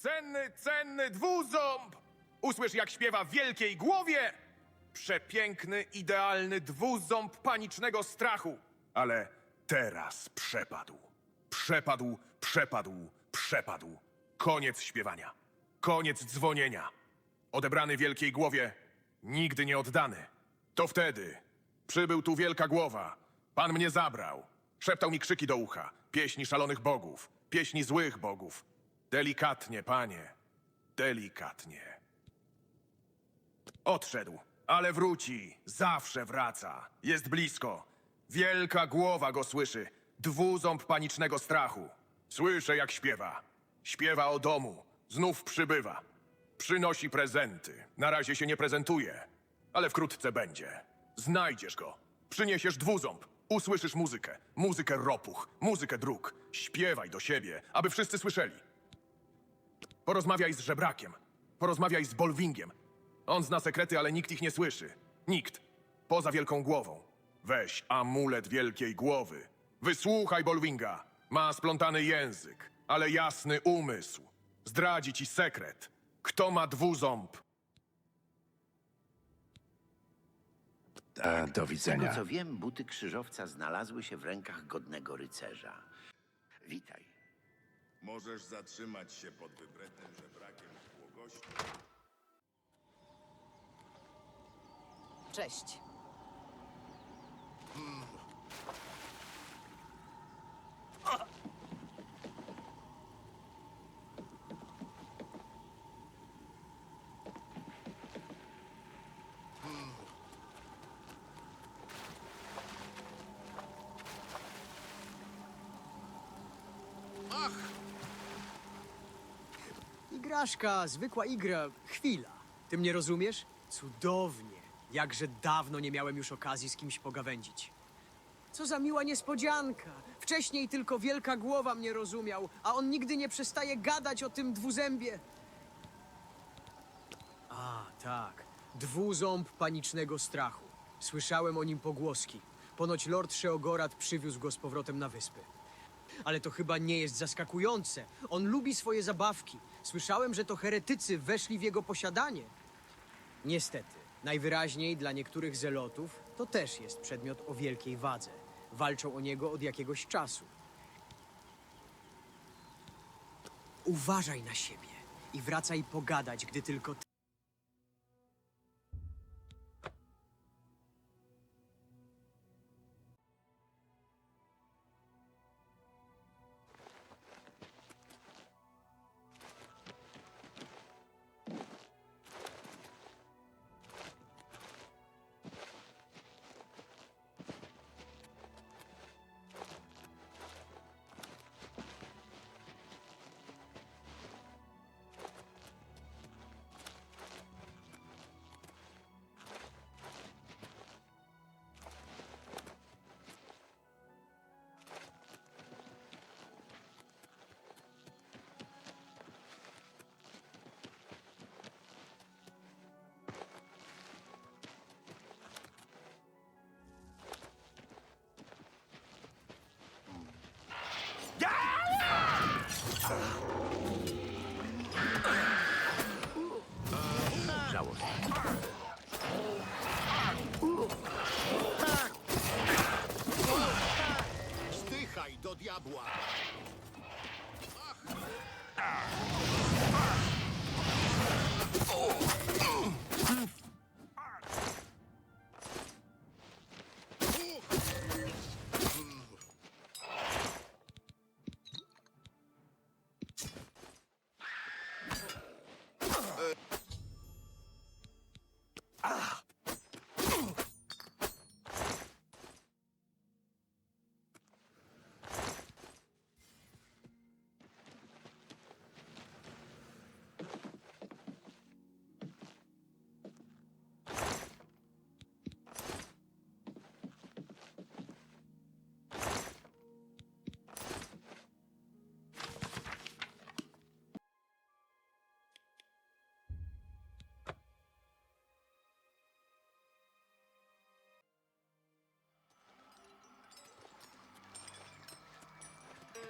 Cenny, cenny dwuząb! Usłysz, jak śpiewa w wielkiej głowie! Przepiękny, idealny dwuząb panicznego strachu. Ale teraz przepadł. Przepadł, przepadł, przepadł. Koniec śpiewania. Koniec dzwonienia. Odebrany wielkiej głowie, nigdy nie oddany. To wtedy przybył tu wielka głowa. Pan mnie zabrał. Szeptał mi krzyki do ucha. Pieśni szalonych bogów. Pieśni złych bogów. Delikatnie, panie. Delikatnie. Odszedł, ale wróci. Zawsze wraca. Jest blisko. Wielka głowa go słyszy. Dwuząb panicznego strachu. Słyszę, jak śpiewa. Śpiewa o domu. Znów przybywa. Przynosi prezenty. Na razie się nie prezentuje, ale wkrótce będzie. Znajdziesz go. Przyniesiesz dwuząb. Usłyszysz muzykę. Muzykę ropuch. Muzykę dróg. Śpiewaj do siebie, aby wszyscy słyszeli. Porozmawiaj z żebrakiem. Porozmawiaj z Bolwingiem. On zna sekrety, ale nikt ich nie słyszy. Nikt. Poza wielką głową. Weź amulet wielkiej głowy. Wysłuchaj Bolwinga. Ma splątany język, ale jasny umysł. Zdradzi ci sekret. Kto ma dwuząb? A, do Z tego widzenia. co wiem, buty krzyżowca znalazły się w rękach godnego rycerza. Witaj. Możesz zatrzymać się pod wybrednym żebrakiem błogości. Cześć. Igraszka, zwykła igra, chwila. Ty mnie rozumiesz? Cudownie. Jakże dawno nie miałem już okazji z kimś pogawędzić. Co za miła niespodzianka. Wcześniej tylko wielka głowa mnie rozumiał, a on nigdy nie przestaje gadać o tym dwuzębie. A, tak. Dwuząb panicznego strachu. Słyszałem o nim pogłoski. Ponoć Lord Sheogorat przywiózł go z powrotem na wyspy. Ale to chyba nie jest zaskakujące. On lubi swoje zabawki. Słyszałem, że to heretycy weszli w jego posiadanie. Niestety, najwyraźniej dla niektórych zelotów to też jest przedmiot o wielkiej wadze. Walczą o niego od jakiegoś czasu. Uważaj na siebie i wracaj pogadać, gdy tylko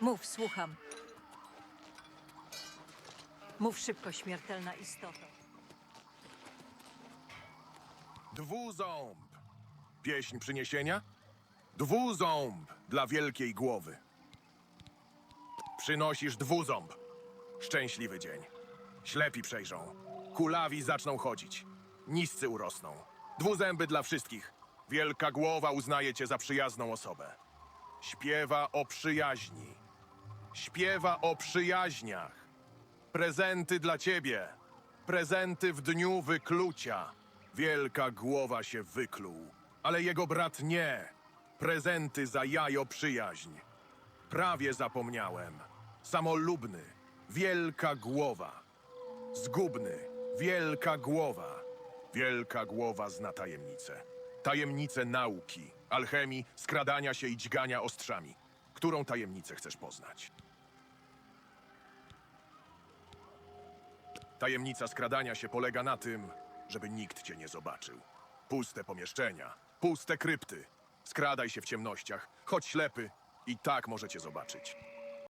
Mów, słucham. Mów szybko, śmiertelna istoto. Dwuząb. Pieśń przyniesienia? Dwuząb dla wielkiej głowy. Przynosisz dwuząb. Szczęśliwy dzień. Ślepi przejrzą. Kulawi zaczną chodzić. Niscy urosną. Dwuzęby dla wszystkich. Wielka głowa uznaje cię za przyjazną osobę. Śpiewa o przyjaźni. Śpiewa o przyjaźniach. Prezenty dla ciebie. Prezenty w dniu wyklucia. Wielka głowa się wykluł, ale jego brat nie. Prezenty za jajo przyjaźń. Prawie zapomniałem. Samolubny, wielka głowa. Zgubny, wielka głowa. Wielka głowa zna tajemnicę. Tajemnicę nauki, alchemii, skradania się i dźgania ostrzami. Którą tajemnicę chcesz poznać? Tajemnica skradania się polega na tym, żeby nikt cię nie zobaczył. Puste pomieszczenia, puste krypty. Skradaj się w ciemnościach, choć ślepy, i tak możecie zobaczyć.